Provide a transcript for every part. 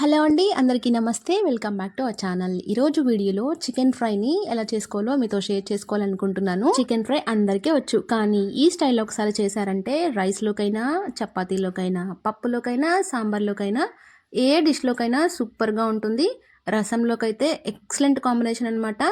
Hello అండి అందరికీ నమస్తే. Welcome back to our channel. ఈరోజు వీడియోలో చికెన్ ఫ్రైని ఎలా చేసుకోవాలో మీతో షేర్ చేసుకోవాలనుకుంటున్నాను. చికెన్ ఫ్రై అందరికీ వచ్చు. కానీ ఈ స్టైల్లో ఒకసారి చేశారంటే రైస్లోకైనా చపాతీలోకైనా పప్పులోకైనా సాంబార్లోకైనా ఏ డిష్లోకైనా సూపర్గా ఉంటుంది. రసంలోకైతే ఎక్సలెంట్ కాంబినేషన్ అనమాట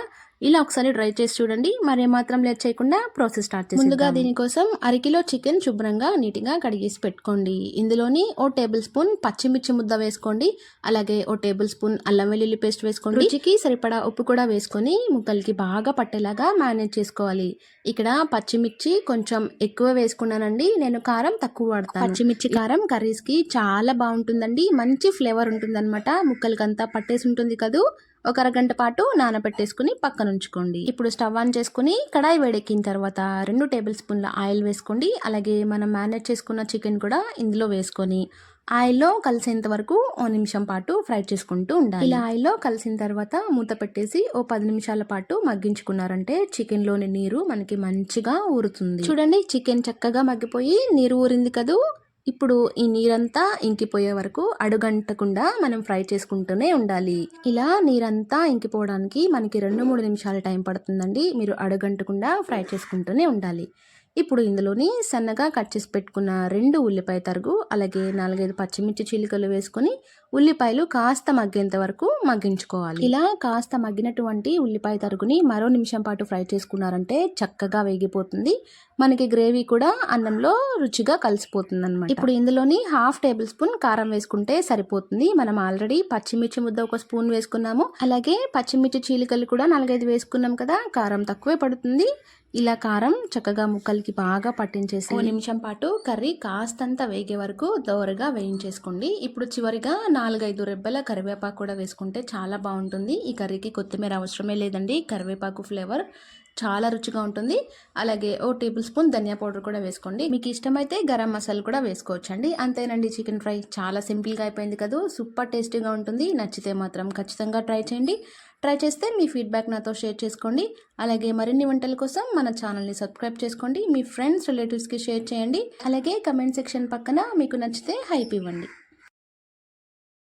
ఇలా ఒకసారి ట్రై చేసి చూడండి. మరి మాత్రం లేట్ చేయకుండా ప్రాసెస్ స్టార్ట్ చేసి ముందుగా దీనికోసం అరకిలో చికెన్ శుభ్రంగా నీట్గా కడిగేసి పెట్టుకోండి. ఇందులోని ఓ టేబుల్ స్పూన్ పచ్చిమిర్చి ముద్ద వేసుకోండి. అలాగే ఓ టేబుల్ స్పూన్ అల్లం వెల్లుల్లి పేస్ట్ వేసుకోండి. రుచికి సరిపడా ఉప్పు కూడా వేసుకొని ముక్కలకి బాగా పట్టేలాగా మేనేజ్ చేసుకోవాలి. ఇక్కడ పచ్చిమిర్చి కొంచెం ఎక్కువ వేసుకున్నానండి. నేను కారం తక్కువ వాడతాను. పచ్చిమిర్చి కారం కర్రీస్కి చాలా బాగుంటుందండి. మంచి ఫ్లేవర్ ఉంటుందన్నమాట. ముక్కలకంతా పట్టేసి ఉంటుంది కదూ. ఒక అరగంట పాటు నానబెట్టేసుకుని పక్కన ఉంచుకోండి. ఇప్పుడు స్టవ్ ఆన్ చేసుకుని కడాయి వేడెక్కిన తర్వాత రెండు టేబుల్ స్పూన్ల ఆయిల్ వేసుకోండి. అలాగే మనం మేనేజ్ చేసుకున్న చికెన్ కూడా ఇందులో వేసుకొని ఆయిల్లో కలిసేంత వరకు ఓ నిమిషం పాటు ఫ్రై చేసుకుంటూ ఉండాలి. ఇలా ఆయిల్లో కలిసిన తర్వాత మూత పెట్టేసి ఓ పది నిమిషాల పాటు మగ్గించుకున్నారంటే చికెన్లోని నీరు మనకి మంచిగా ఊరుతుంది. చూడండి చికెన్ చక్కగా మగ్గిపోయి నీరు ఊరింది కదూ? ఇప్పుడు ఈ నీరంతా ఇంకిపోయే వరకు అడుగంటకుండా మనం ఫ్రై చేసుకుంటూనే ఉండాలి. ఇలా నీరంతా ఇంకిపోవడానికి మనకి రెండు మూడు నిమిషాల టైం పడుతుందండి. మీరు అడుగంటకుండా ఫ్రై చేసుకుంటూనే ఉండాలి. ఇప్పుడు ఇందులోని సన్నగా కట్ చేసి పెట్టుకున్న రెండు ఉల్లిపాయ తరుగు అలాగే నాలుగైదు పచ్చిమిర్చి చిలుకలు వేసుకొని ఉల్లిపాయలు కాస్త మగ్గేంత వరకు మగ్గించుకోవాలి. ఇలా కాస్త మగ్గినటువంటి ఉల్లిపాయ తరుగుని మరో నిమిషం పాటు ఫ్రై చేసుకున్నారంటే చక్కగా వేగిపోతుంది. మనకి గ్రేవీ కూడా అన్నంలో రుచిగా కలిసిపోతుంది అనమాట ఇప్పుడు ఇందులోని హాఫ్ టేబుల్ స్పూన్ కారం వేసుకుంటే సరిపోతుంది. మనం ఆల్రెడీ పచ్చిమిర్చి ముద్ద ఒక స్పూన్ వేసుకున్నాము. అలాగే పచ్చిమిర్చి చీలికలు కూడా నాలుగైదు వేసుకున్నాం కదా కారం తక్కువే పడుతుంది. ఇలా కారం చక్కగా ముక్కలకి బాగా పట్టించేసి ఓ నిమిషం పాటు కర్రీ కాస్తంత వేగే వరకు దోరగా వేయించేసుకోండి. ఇప్పుడు చివరిగా నాలుగైదు రెబ్బల కరివేపాకు కూడా వేసుకుంటే చాలా బాగుంటుంది. ఈ కర్రీకి కొత్తిమీర అవసరమే లేదండి. కరివేపాకు ఫ్లేవర్ చాలా రుచిగా ఉంటుంది. అలాగే ఓ టేబుల్ స్పూన్ ధనియా పౌడర్ కూడా వేసుకోండి. మీకు ఇష్టమైతే గరం మసాలా కూడా వేసుకోవచ్చండి. అంతేనండి చికెన్ ఫ్రై చాలా సింపుల్గా అయిపోయింది కదా. సూపర్ టేస్టీగా ఉంటుంది. నచ్చితే మాత్రం ఖచ్చితంగా ట్రై చేయండి. ట్రై చేస్తే మీ ఫీడ్బ్యాక్ నాతో షేర్ చేసుకోండి. అలాగే మరిన్ని వంటల కోసం మన ఛానల్ని సబ్స్క్రైబ్ చేసుకోండి. మీ ఫ్రెండ్స్ రిలేటివ్స్కి షేర్ చేయండి. అలాగే కమెంట్ సెక్షన్ పక్కన మీకు నచ్చితే హైప్ ఇవ్వండి.